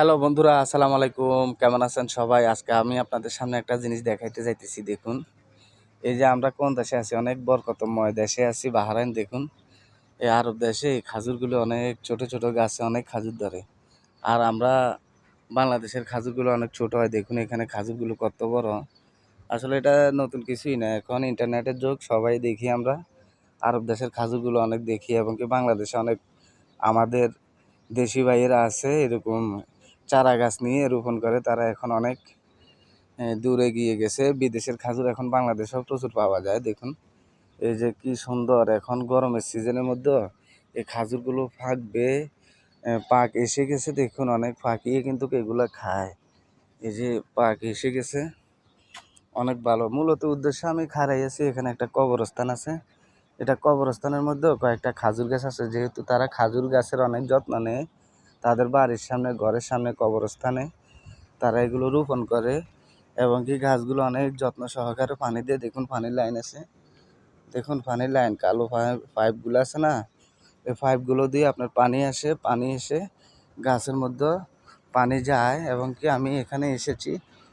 Hello বন্ধুরা, আসসালামু আলাইকুম। কেমন আছেন সবাই? আজকে আমি আপনাদের সামনে একটা জিনিস দেখাইতে যাইতেছি, দেখুন। এই যে আমরা কোন দেশে আছি? অনেক বরকতময় দেশে আছি, বাহারাইন, দেখুন। এই আরব দেশে এই খাজুরগুলো অনেক ছোট ছোট গাছে অনেক খাজুর ধরে। আর আমরা বাংলাদেশের খাজুরগুলো অনেক ছোট হয়, দেখুন এখানে খাজুরগুলো কত বড়। আসলে এটা নতুন কিছুই না, এখন ইন্টারনেটের যুগ, সবাই দেখি আমরা আরব দেশের খাজুরগুলো অনেক দেখি, এবং কি বাংলাদেশে অনেক আমাদের দেশি ভাইয়েরা আছে, এরকম চারা গাছ নিয়ে রোপণ করে, তারা এখন অনেক দূরে গিয়ে গেছে। বিদেশের খাজুর এখন বাংলাদেশেও প্রচুর পাওয়া যায়, দেখুন। এই যে কি সুন্দর, এখন গরমের সিজনের মধ্যে এই খাজুরগুলো ফাঁকবে পাক এসে গেছে, দেখুন অনেক ফাঁকিয়ে কিন্তু এগুলা খায়। এই যে পাক এসে গেছে, অনেক ভালো। মূলত উদ্দেশ্য আমি খারাই আছি, এখানে একটা কবরস্থান আছে। এটা কবরস্থানের মধ্যেও কয়েকটা খাজুর গাছ আছে, যেহেতু তারা খাজুর গাছের অনেক যত্ন নেয় তাদের বাড়ির সামনে, ঘরের সামনে, কবরস্থানে তারা এগুলো রোপণ করে এবং কি গাছগুলো অনেক যত্ন সহকারে পানি দিয়ে, দেখুন পানির লাইন আছে। দেখুন পানির লাইন, কালো পাইপগুলো আছে না? এই পাইপগুলো দিয়ে আপনার পানি আসে, পানি এসে গাছের মধ্যে পানি যায় এবং কি আমি এখানে এসেছি।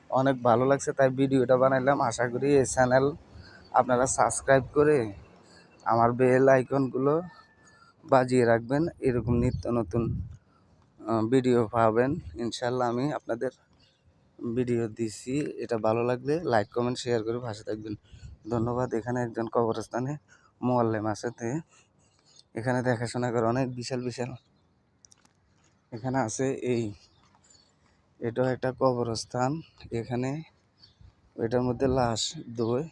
অনেক ভালো লাগছে, তাই ভিডিওটা বানাইলাম। আশা করি এই চ্যানেল আপনারা সাবস্ক্রাইব করে আমার বেল আইকনগুলো বাজিয়ে রাখবেন। এরকম নিত্য নতুন ভিডিও পাবেন। ইনশাল্লাহ আমি আপনাদের ভিডিও দিছি। এটা ভালো লাগলে লাইক, কমেন্ট, শেয়ার করে পাশে থাকবেন। ধন্যবাদ। এখানে একজন কবরস্থানে মোয়াল্লেম আছে। এখানে দেখাশোনা করে অনেক বিশাল বিশাল। এখানে আছে এই, এটাও একটা কবরস্থান। এখানে এটার মধ্যে লাশ, দুই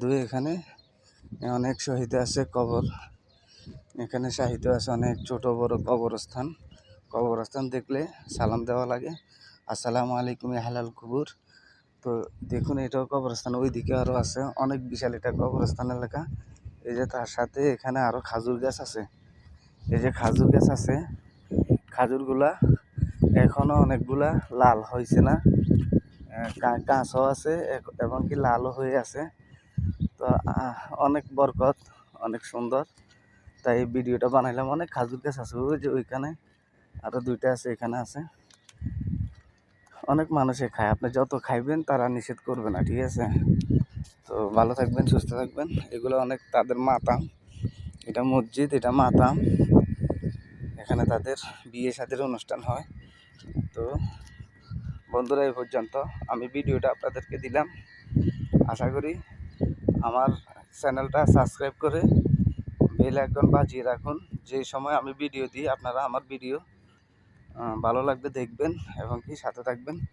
দুই এখানে অনেক শহীদ আছে কবর। এখানে সাহিত্য আছে অনেক ছোট, বড় কবরস্থান। কবরস্থান দেখলে সালাম দেওয়া লাগে। আসসালামু আলাইকুম হালাল কুবুর। তো দেখুন, এটাও কবরস্থান। ওইদিকে আরও আছে, অনেক বিশাল এটা কবরস্থান এলাকা। এই যে তার সাথে এখানে আরও খাজুর গাছ আছে। এই যে খাজুর গাছ আছে, খাজুরগুলা এখনও অনেকগুলা লাল হয়েছে না। কাঁচও আছে, এক- এবং কি লালও হয়ে আছে। তো অনেক বরকত, অনেক সুন্দর। তাই এই ভিডিওটা বানাইলাম। অনেক খাজুর গাছ আছে, ওই যে ওইখানে। আরও দুইটা আছে, এখানে আছে। অনেক মানুষে খায়। আপনি যত খাইবেন, তারা নিষেধ করবে না, ঠিক আছে? তো ভালো থাকবেন, সুস্থ থাকবেন। এগুলো অনেক তাদের মাতাম। এটা মসজিদ, এটা মাতাম। এখানে তাদের বিয়ে সাদের অনুষ্ঠান হয়। তো বন্ধুরা, এই পর্যন্ত আমি ভিডিওটা আপনাদেরকে দিলাম। আশা করি আমার চ্যানেলটা সাবস্ক্রাইব করে বেল আইকন বাজিয়ে রাখুন। যে সময় আমি ভিডিও দিই, আপনারা আমার ভিডিও ভালো লাগবে দেখবেন এবং কি সাথে থাকবেন।